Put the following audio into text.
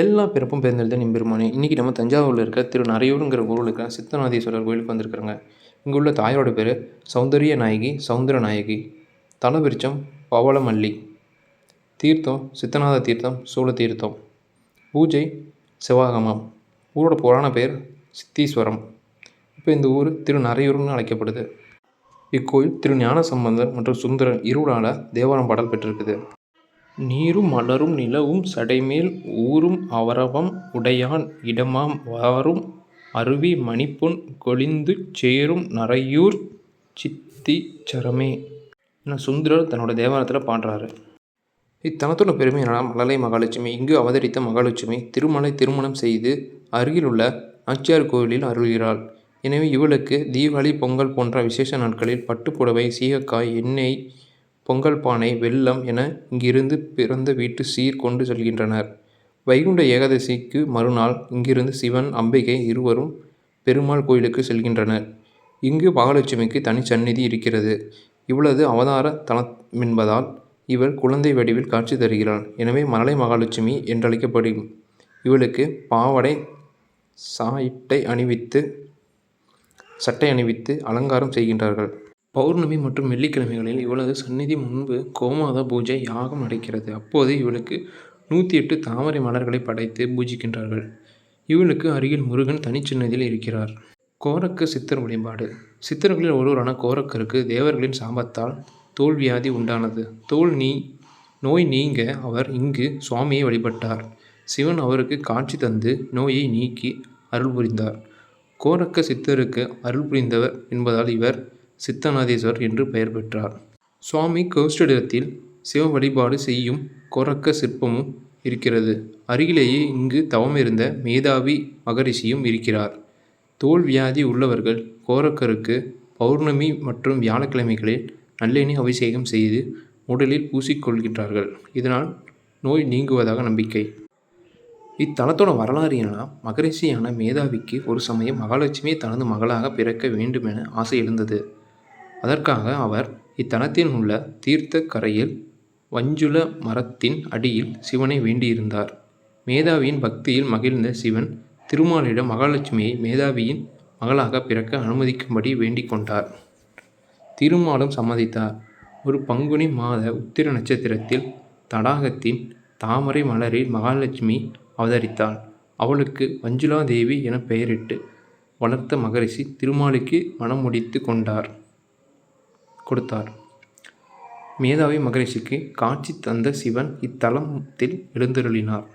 எல்லா பிறப்பும் பிறந்தெழுந்த நிம்பெருமானே இன்றைக்கி நம்ம தஞ்சாவூரில் இருக்க திரு நரையூருங்கிற ஊரில் இருக்க சித்தநாதீஸ்வரர் கோயிலுக்கு வந்திருக்கிறோங்க இங்கே உள்ள தாயாரோட பேர் சௌந்தரிய நாயகி சௌந்தர நாயகி. தலவிருச்சம் பவளமல்லி. தீர்த்தம் சித்தநாத தீர்த்தம் சூழ தீர்த்தம். பூஜை சிவாகமம் ஊரோட புராண பேர் சித்தீஸ்வரம். இப்போ இந்த ஊர் திரு நரையூர்னு அழைக்கப்படுது. இக்கோயில் திரு ஞான சம்பந்தர் மற்றும் சுந்தரன் இருவரால் தேவாரம் பாடல் பெற்றிருக்குது. நீரும் மலரும் நிலவும் சடைமேல் ஊரும் அவரவம் உடையான் இடமாம் வாரும் அருவி மணிப்பொன் கொழிந்துச் சேரும் நரையூர் சித்தீச்சரமே என சுந்தரர் தன்னோட தேவாரத்தில் பாடுறாரு. இத்தலத்தோட பெருமை என்னன்னா மலலை மகாலட்சுமி இங்கு அவதரித்த மகாலட்சுமி திருமலை திருமணம் செய்து அருகிலுள்ள நாச்சியார் கோயிலில் அருள்கிறாள். எனவே இவளுக்கு தீபாவளி பொங்கல் போன்ற விசேஷ நாட்களில் பட்டுப்புடவை சீகக்காய் எண்ணெய் பொங்கல் பானை வெல்லம் என இங்கிருந்து பிறந்த வீட்டு சீர் கொண்டு செல்கின்றனர். வைகுண்ட ஏகாதசிக்கு மறுநாள் இங்கிருந்து சிவன் அம்பிகை இருவரும் பெருமாள் கோயிலுக்கு செல்கின்றனர். இங்கு மகாலட்சுமிக்கு தனி சந்நிதி இருக்கிறது. இவளது அவதார தலம் என்பதால் இவள் குழந்தை வடிவில் காட்சி தருகிறாள். எனவே மலை மகாலட்சுமி என்றழைக்கப்படும். இவளுக்கு பாவடை சாயிட்டை அணிவித்து சட்டை அணிவித்து அலங்காரம் செய்கின்றார்கள். பௌர்ணமி மற்றும் வெள்ளிக்கிழமைகளில் இவளது சந்நிதி முன்பு கோமாதா பூஜை யாகம் நடக்கிறது. அப்போது இவளுக்கு நூற்றி எட்டு தாமரை மலர்களை படைத்து பூஜிக்கின்றார்கள். இவளுக்கு அருகில் முருகன் தனிச்சின்னதில் இருக்கிறார். கோரக்க சித்தர் வழிபாடு. சித்தர்களில் ஒருவரான கோரக்கருக்கு தேவர்களின் சாபத்தால் தோல் வியாதி உண்டானது. தோல் நீ நோய் நீங்க அவர் இங்கு சுவாமியை வழிபட்டார். சிவன் அவருக்கு காட்சி தந்து நோயை நீக்கி அருள் புரிந்தார். கோரக்க சித்தருக்கு அருள் புரிந்தவர் என்பதால் இவர் சித்தநாதீஸ்வரர் என்று பெயர் பெற்றார். சுவாமி கௌஷ்டிடத்தில் சிவ வழிபாடு செய்யும் கொரக்க சிற்பமும் இருக்கிறது. அருகிலேயே இங்கு தவமிருந்த மேதாவி மகரிஷியும் இருக்கிறார். தோல் வியாதி உள்ளவர்கள் கோரக்கருக்கு பௌர்ணமி மற்றும் வியாழக்கிழமைகளில் நல்லெண்ணி அபிஷேகம் செய்து உடலில் பூசிக்கொள்கின்றார்கள். இதனால் நோய் நீங்குவதாக நம்பிக்கை. இத்தலத்தோட வரலாறு என்னன்னா மகரிஷியான மேதாவிக்கு ஒரு சமயம் மகாலட்சுமி தனது மகளாக பிறக்க வேண்டுமென ஆசை எழுந்தது. அதற்காக அவர் இத்தலத்தில் உள்ள தீர்த்த கரையில் வஞ்சுல மரத்தின் அடியில் சிவனை வேண்டியிருந்தார். மேதாவியின் பக்தியில் மகிழ்ந்த சிவன் திருமாலிடம் மகாலட்சுமியை மேதாவியின் மகளாக பிறக்க அனுமதிக்கும்படி வேண்டிக் கொண்டார். திருமாலும் சம்மதித்தார். ஒரு பங்குனி மாத உத்திர நட்சத்திரத்தில் தடாகத்தின் தாமரை மலரில் மகாலட்சுமி அவதரித்தாள். அவளுக்கு வஞ்சுளா தேவி என பெயரிட்டு வளர்த்த மகரிஷி திருமாலுக்கு மனம் முடித்து கொண்டார். கொடுத்தார். மேதாவி மகரிஷிக்கு காட்சி தந்த சிவன் இத்தலத்தில் எழுந்தருளினார்.